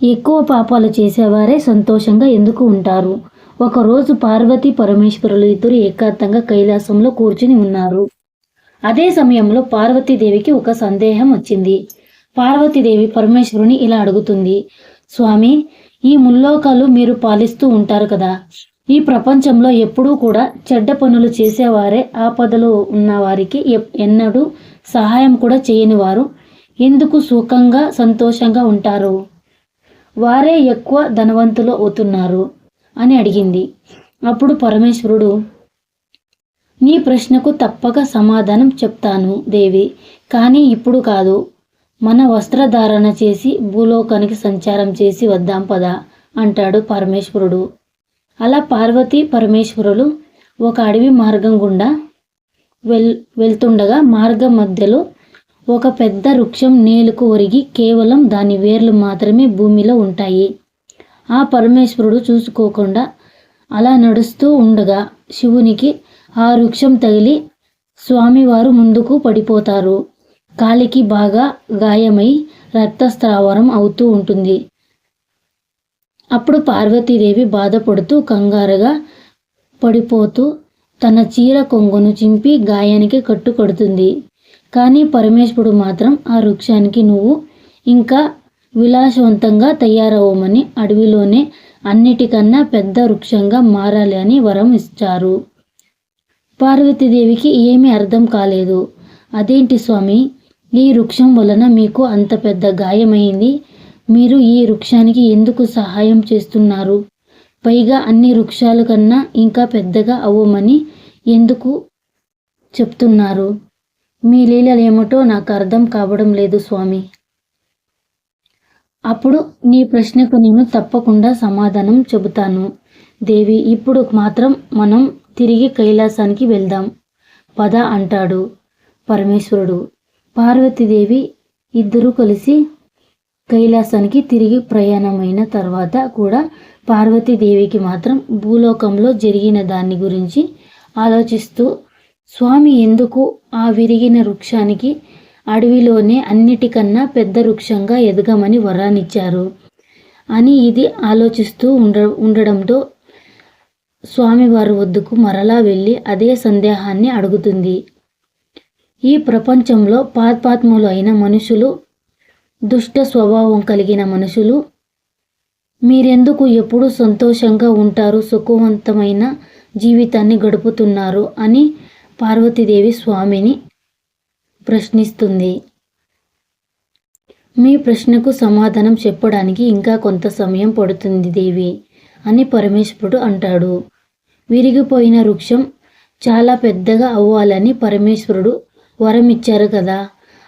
ఎక్కువ పాపాలు చేసేవారే సంతోషంగా ఎందుకు ఉంటారు? ఒకరోజు పార్వతి పరమేశ్వరులు ఇద్దరు ఏకాంతంగా కైలాసంలో కూర్చుని ఉన్నారు. అదే సమయంలో పార్వతీదేవికి ఒక సందేహం వచ్చింది. పార్వతీదేవి పరమేశ్వరుని ఇలా అడుగుతుంది. స్వామి ఈ ముల్లోకాలు మీరు పాలిస్తూ ఉంటారు కదా. ఈ ప్రపంచంలో ఎప్పుడూ కూడా చెడ్డ పనులు చేసేవారే ఆపదలో ఉన్న వారికి ఎన్నడూ సహాయం కూడా చేయని వారు. ఎందుకు సుఖంగా సంతోషంగా ఉంటారు? వారే ఎక్కువ ధనవంతులు అవుతున్నారు అని అడిగింది. అప్పుడు పరమేశ్వరుడు నీ ప్రశ్నకు తప్పక సమాధానం చెప్తాను దేవి కానీ ఇప్పుడు కాదు. మన వస్త్రధారణ చేసి భూలోకానికి సంచారం చేసి వద్దాం పదా అంటాడు పరమేశ్వరుడు. అలా పార్వతి పరమేశ్వరులు ఒక అడవి మార్గం గుండా వెల్ వెళ్తుండగా మార్గం మధ్యలో ఒక పెద్ద వృక్షం నేలకు ఒరిగి కేవలం దాని వేర్లు మాత్రమే భూమిలో ఉంటాయి. ఆ పరమేశ్వరుడు చూసుకోకుండా అలా నడుస్తూ ఉండగా శివునికి ఆ వృక్షం తగిలి స్వామివారు ముందుకు పడిపోతారు. కాలికి బాగా గాయమై రక్తస్రావరం అవుతూ ఉంటుంది. అప్పుడు పార్వతీదేవి బాధపడుతూ కంగారుగా పడిపోతూ తన చీర కొంగును చింపి గాయానికి కట్టుకొడుతుంది. కానీ పరమేశ్వరుడు మాత్రం ఆ వృక్షానికి నువ్వు ఇంకా విలాసవంతంగా తయారవ్వమని అడవిలోనే అన్నిటికన్నా పెద్ద వృక్షంగా మారాలి అని వరం ఇచ్చారు. పార్వతీదేవికి ఏమీ అర్థం కాలేదు. అదేంటి స్వామి? ఈ వృక్షం వలన మీకు అంత పెద్ద గాయమైంది. మీరు ఈ వృక్షానికి ఎందుకు సహాయం చేస్తున్నారు? పైగా అన్ని వృక్షాల కన్నా ఇంకా పెద్దగా అవ్వమని ఎందుకు చెప్తున్నారు? మీ లీలలు ఏమిటో నాకు అర్థం కావడం లేదు స్వామి. అప్పుడు నీ ప్రశ్నకు నేను తప్పకుండా సమాధానం చెబుతాను. దేవి ఇప్పుడు మాత్రం మనం తిరిగి కైలాసానికి వెళ్దాం. పద అంటాడు పరమేశ్వరుడు. పార్వతీదేవి ఇద్దరూ కలిసి కైలాసానికి తిరిగి ప్రయాణమైన తర్వాత కూడా పార్వతీదేవికి మాత్రం భూలోకంలో జరిగిన దాని గురించి ఆలోచిస్తూ స్వామి ఎందుకు ఆ విరిగిన వృక్షానికి అడవిలోనే అన్నిటికన్నా పెద్ద వృక్షంగా ఎదగమని వరాన్నిచ్చారు? అని ఇది ఆలోచిస్తూ ఉండ ఉండడంతో స్వామివారి వద్దకు మరలా వెళ్ళి అదే సందేహాన్ని అడుగుతుంది. ఈ ప్రపంచంలో పాత్పాత్ములు అయిన మనుషులు దుష్ట స్వభావం కలిగిన మనుషులు మీరెందుకు ఎప్పుడూ సంతోషంగా ఉంటారు సుఖవంతమైన జీవితాన్ని గడుపుతున్నారు అని పార్వతీదేవి స్వామిని ప్రశ్నిస్తుంది. మీ ప్రశ్నకు సమాధానం చెప్పడానికి ఇంకా కొంత సమయం పడుతుంది దేవి అని పరమేశ్వరుడు అంటాడు. విరిగిపోయిన వృక్షం చాలా పెద్దగా అవ్వాలని పరమేశ్వరుడు వరం ఇచ్చారు కదా.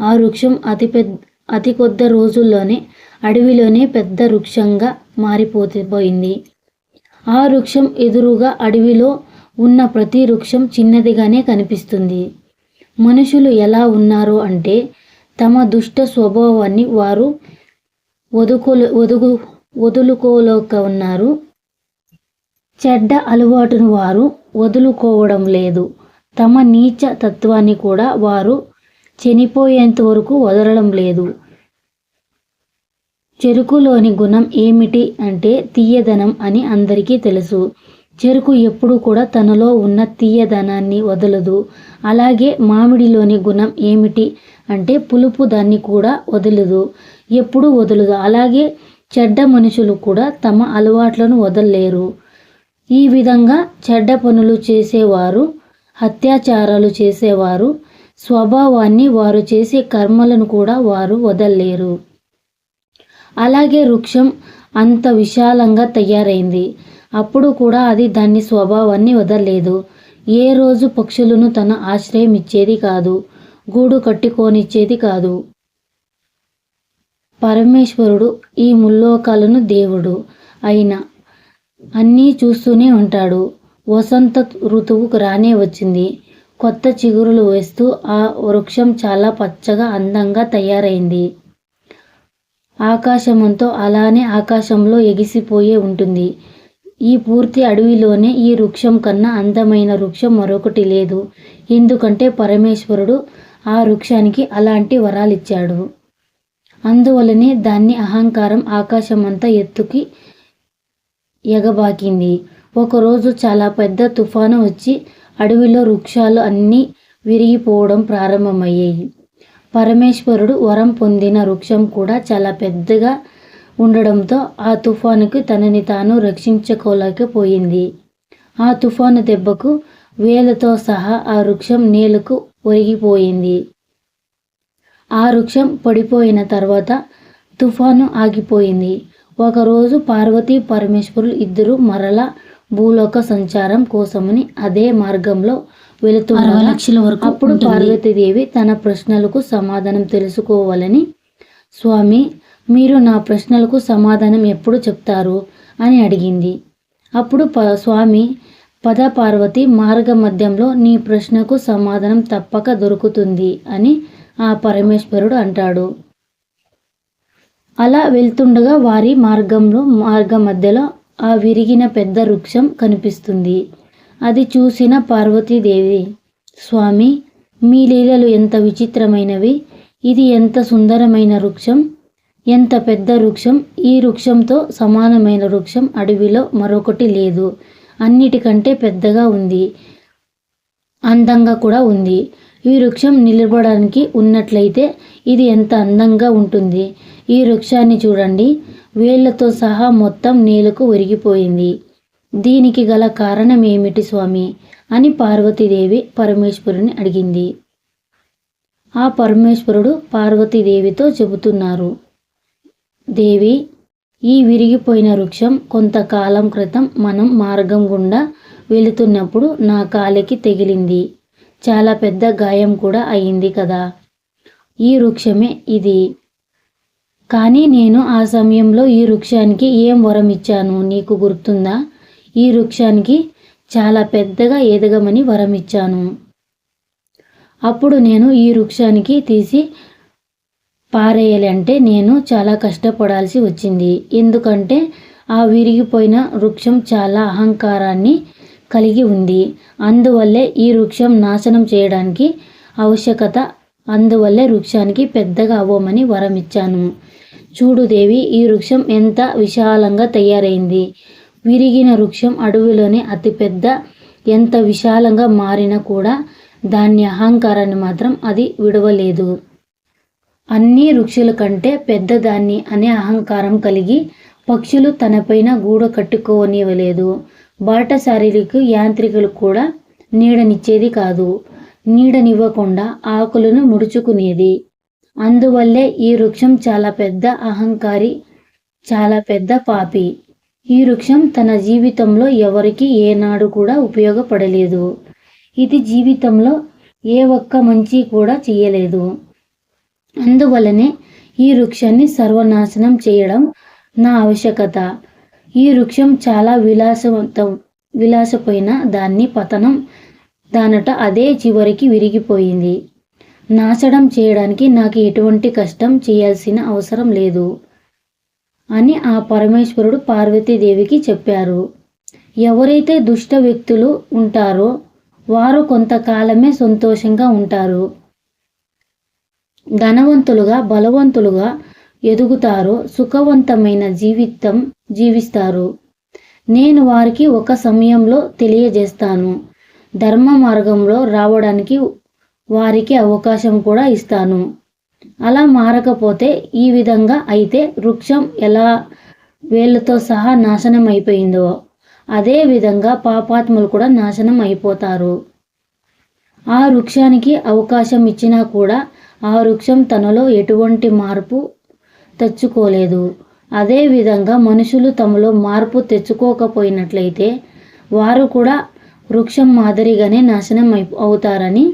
ఆ వృక్షం అతి పెద్ద అతి కొద్ద రోజుల్లోనే అడవిలోనే పెద్ద వృక్షంగా మారిపోతే ఆ వృక్షం ఎదురుగా అడవిలో ఉన్న ప్రతి వృక్షం చిన్నదిగానే కనిపిస్తుంది. మనుషులు ఎలా ఉన్నారు అంటే తమ దుష్ట స్వభావాన్ని వారు వదుకులు వదుగు వదులుకోలేక ఉన్నారు. చెడ్డ అలవాటును వారు వదులుకోవడం లేదు. తమ నీచ తత్వాన్ని కూడా వారు చనిపోయేంత వరకు వదలడం లేదు. చెరుకులోని గుణం ఏమిటి అంటే తీయదనం అని అందరికీ తెలుసు. చెరుకు ఎప్పుడూ కూడా తనలో ఉన్న తీయదనాన్ని వదలదు. అలాగే మామిడిలోని గుణం ఏమిటి అంటే పులుపు దాన్ని కూడా వదలదు. ఎప్పుడు వదలదు. అలాగే చెడ్డ మనుషులు కూడా తమ అలవాట్లను వదలలేరు. ఈ విధంగా చెడ్డ పనులు చేసేవారు అత్యాచారాలు చేసేవారు స్వభావాన్ని వారు చేసే కర్మలను కూడా వారు వదలలేరు. అలాగే వృక్షం అంత విశాలంగా తయారైంది. అప్పుడు కూడా అది దాని స్వభావాన్ని వదలలేదు. ఏ రోజు పక్షులను తన ఆశ్రయం ఇచ్చేది కాదు గూడు కట్టుకోనిచ్చేది కాదు. పరమేశ్వరుడు ఈ ముల్లోకాలను దేవుడు అయిన అన్నీ చూస్తూనే ఉంటాడు. వసంత ఋతువు రానే వచ్చింది. కొత్త చిగురులు వేస్తూ ఆ వృక్షం చాలా పచ్చగా అందంగా తయారైంది. ఆకాశమంతో అలానే ఆకాశంలో ఎగిసిపోయే ఉంటుంది. ఈ పూర్తి అడవిలోనే ఈ వృక్షం కన్నా అందమైన వృక్షం మరొకటి లేదు. ఎందుకంటే పరమేశ్వరుడు ఆ వృక్షానికి అలాంటి వరాలిచ్చాడు. అందువలనే దాన్ని అహంకారం ఆకాశమంతా ఎత్తుకి ఎగబాకింది. ఒకరోజు చాలా పెద్ద తుఫాను వచ్చి అడవిలో వృక్షాలు అన్నీ విరిగిపోవడం ప్రారంభమయ్యాయి. పరమేశ్వరుడు వరం పొందిన వృక్షం కూడా చాలా పెద్దగా ఉండడంతో ఆ తుఫానుకి తనని తాను రక్షించుకోలేకపోయింది. ఆ తుఫాను దెబ్బకు వేలతో సహా ఆ వృక్షం నేలకు ఒరిగిపోయింది. ఆ వృక్షం పడిపోయిన తర్వాత తుఫాను ఆగిపోయింది. ఒకరోజు పార్వతీ పరమేశ్వరులు ఇద్దరు మరలా భూలోక సంచారం కోసమని అదే మార్గంలో వెళుతున్నారు. లక్షల వరకు అప్పుడు. పార్వతీదేవి తన ప్రశ్నలకు సమాధానం తెలుసుకోవాలని స్వామి మీరు నా ప్రశ్నలకు సమాధానం ఎప్పుడు చెప్తారు? అని అడిగింది. అప్పుడు ప స్వామి పద పార్వతి మార్గ మధ్యంలో నీ ప్రశ్నకు సమాధానం తప్పక దొరుకుతుంది అని ఆ పరమేశ్వరుడు అంటాడు. అలా వెళ్తుండగా వారి మార్గంలో మార్గ మధ్యలో ఆ విరిగిన పెద్ద వృక్షం కనిపిస్తుంది. అది చూసిన పార్వతీదేవి స్వామి మీ లీలలు ఎంత విచిత్రమైనవి! ఇది ఎంత సుందరమైన వృక్షం! ఎంత పెద్ద వృక్షం ఈ వృక్షంతో సమానమైన వృక్షం అడవిలో మరొకటి లేదు. అన్నిటికంటే పెద్దగా ఉంది. అందంగా కూడా ఉంది. ఈ వృక్షం నిలబడడానికి ఉన్నట్లయితే ఇది ఎంత అందంగా ఉంటుంది. ఈ వృక్షాన్ని చూడండి. వేళ్ళతో సహా మొత్తం నేలకు ఒరిగిపోయింది. దీనికి గల కారణం ఏమిటి స్వామి? అని పార్వతీదేవి పరమేశ్వరుని అడిగింది. ఆ పరమేశ్వరుడు పార్వతీదేవితో చెబుతున్నారు. దేవి ఈ విరిగిపోయిన వృక్షం కొంతకాలం క్రితం మనం మార్గం గుండా వెళుతున్నప్పుడు నా కాలికి తగిలింది. చాలా పెద్ద గాయం కూడా అయింది కదా. ఈ వృక్షమే ఇది. కానీ నేను ఆ సమయంలో ఈ వృక్షానికి ఏం వరం ఇచ్చాను? నీకు గుర్తుందా? ఈ వృక్షానికి చాలా పెద్దగా ఎదగమని వరం ఇచ్చాను. అప్పుడు నేను ఈ వృక్షానికి తీసి పారేయాలి అంటే నేను చాలా కష్టపడాల్సి వచ్చింది. ఎందుకంటే ఆ విరిగిపోయిన వృక్షం చాలా అహంకారాన్ని కలిగి ఉంది. అందువల్లే ఈ వృక్షం నాశనం చేయడానికి ఆవశ్యకత అందువల్లే వృక్షానికి పెద్దగా అవ్వమని వరం ఇచ్చాను. చూడు దేవి ఈ వృక్షం ఎంత విశాలంగా తయారైంది. విరిగిన వృక్షం అడవిలోనే అతిపెద్ద ఎంత విశాలంగా మారినా కూడా దాని అహంకారాన్ని మాత్రం అది విడవలేదు. అన్ని వృక్షుల కంటే పెద్దదాన్ని అనే అహంకారం కలిగి పక్షులు తనపైన గూడు కట్టుకోనివ్వలేదు. బాటసారీలకు యాంత్రికులు కూడా నీడనిచ్చేది కాదు. నీడనివ్వకుండా ఆకులను ముడుచుకునేది. అందువల్లే ఈ వృక్షం చాలా పెద్ద అహంకారి చాలా పెద్ద పాపి. ఈ వృక్షం తన జీవితంలో ఎవరికి ఏనాడు కూడా ఉపయోగపడలేదు. ఇది జీవితంలో ఏ ఒక్క మంచి కూడా చేయలేదు అందువలనే ఈ వృక్షాన్ని సర్వనాశనం చేయడం నా ఆవశ్యకత. ఈ వృక్షం చాలా విలాసవంతం విలాసపోయిన దాన్ని పతనం దానట అదే చివరికి విరిగిపోయింది. నాశనం చేయడానికి నాకు ఎటువంటి కష్టం చేయాల్సిన అవసరం లేదు అని ఆ పరమేశ్వరుడు పార్వతీదేవికి చెప్పారు. ఎవరైతే దుష్ట వ్యక్తులు ఉంటారో వారు కొంతకాలమే సంతోషంగా ఉంటారు. ధనవంతులుగా బలవంతులుగా ఎదుగుతారో సుఖవంతమైన జీవితం జీవిస్తారు. నేను వారికి ఒక సమయంలో తెలియజేస్తాను. ధర్మ మార్గంలో రావడానికి వారికి అవకాశం కూడా ఇస్తాను. అలా మారకపోతే ఈ విధంగా అయితే వృక్షం ఎలా వేళ్ళతో సహా నాశనం అయిపోయిందో అదే విధంగా పాపాత్ములు కూడా నాశనం అయిపోతారు. ఆ వృక్షానికి అవకాశం ఇచ్చినా కూడా ఆ వృక్షం తనలో ఎటువంటి మార్పు తెచ్చుకోలేదు. అదే విధంగా మనుషులు తమలో మార్పు తెచ్చుకోకపోయినట్లయితే వారు కూడా వృక్షం మాదిరిగానే నాశనం అయి అవుతారని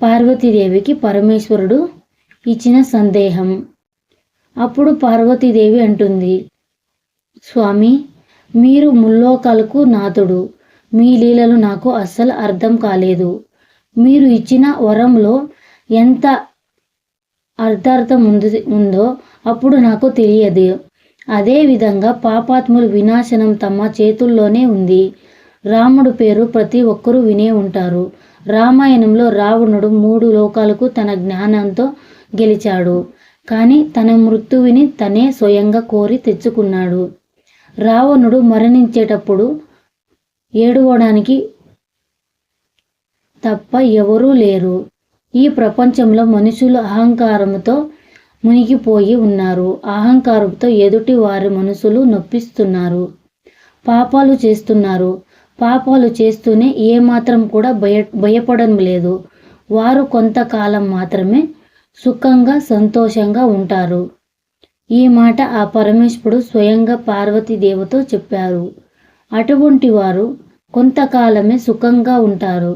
పార్వతీదేవికి పరమేశ్వరుడు ఇచ్చిన సందేహం. అప్పుడు పార్వతీదేవి అంటుంది స్వామి మీరు ముల్లోకాలకు నాథుడు. మీ లీలలు నాకు అస్సలు అర్థం కాలేదు. మీరు ఇచ్చిన వరంలో ఎంత అర్థార్థం ఉంది ఉందో అప్పుడు నాకు తెలియదు. అదేవిధంగా పాపాత్ముల వినాశనం తమ చేతుల్లోనే ఉంది. రాముడు పేరు ప్రతి ఒక్కరూ వినే ఉంటారు. రామాయణంలో రావణుడు మూడు లోకాలకు తన జ్ఞానంతో గెలిచాడు. కానీ తన మృత్యువిని తనే స్వయంగా కోరి తెచ్చుకున్నాడు. రావణుడు మరణించేటప్పుడు ఏడవడానికి తప్ప ఎవరూ లేరు. ఈ ప్రపంచంలో మనుషులు అహంకారంతో మునిగిపోయి ఉన్నారు. అహంకారంతో ఎదుటి వారి మనసులు నొప్పిస్తున్నారు. పాపాలు చేస్తున్నారు. పాపాలు చేస్తూనే ఏమాత్రం కూడా భయ భయపడడం లేదు. వారు కొంతకాలం మాత్రమే సుఖంగా సంతోషంగా ఉంటారు. ఈ మాట ఆ పరమేశ్వరుడు స్వయంగా పార్వతీదేవతో చెప్పారు. అటువంటి వారు కొంతకాలమే సుఖంగా ఉంటారు.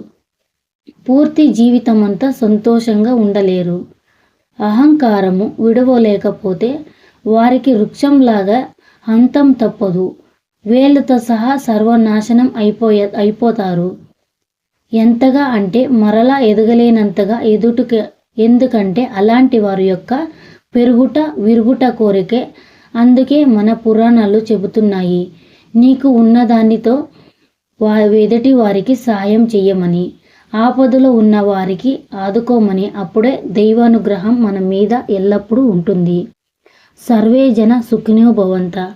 పూర్తి జీవితం అంతా సంతోషంగా ఉండలేరు. అహంకారము విడవలేకపోతే వారికి వృక్షంలాగా అంతం తప్పదు. వేళ్ళతో సహా సర్వనాశనం అయిపోయే అయిపోతారు. ఎంతగా అంటే మరలా ఎదగలేనంతగా ఎదుటికి ఎందుకంటే అలాంటి వారి యొక్క పెరుగుట విరుగుట కోరికే అందుకే మన పురాణాలు చెబుతున్నాయి. నీకు ఉన్నదానితో వా ఎదుటి వారికి సాయం చెయ్యమని. ఆపదలో ఉన్న వారికి ఆదుకోమని అప్పుడే దైవానుగ్రహం మన మీద ఎల్లప్పుడూ ఉంటుంది. సర్వే జన సుఖినో భవంత.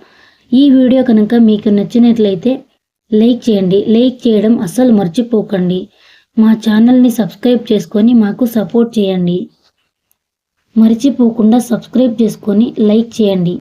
ఈ వీడియో కనుక మీకు నచ్చినట్లయితే లైక్ చేయండి. లైక్ చేయడం అస్సలు మర్చిపోకండి. మా ఛానల్ని సబ్స్క్రైబ్ చేసుకొని మాకు సపోర్ట్ చేయండి. మర్చిపోకుండా సబ్స్క్రైబ్ చేసుకొని లైక్ చేయండి.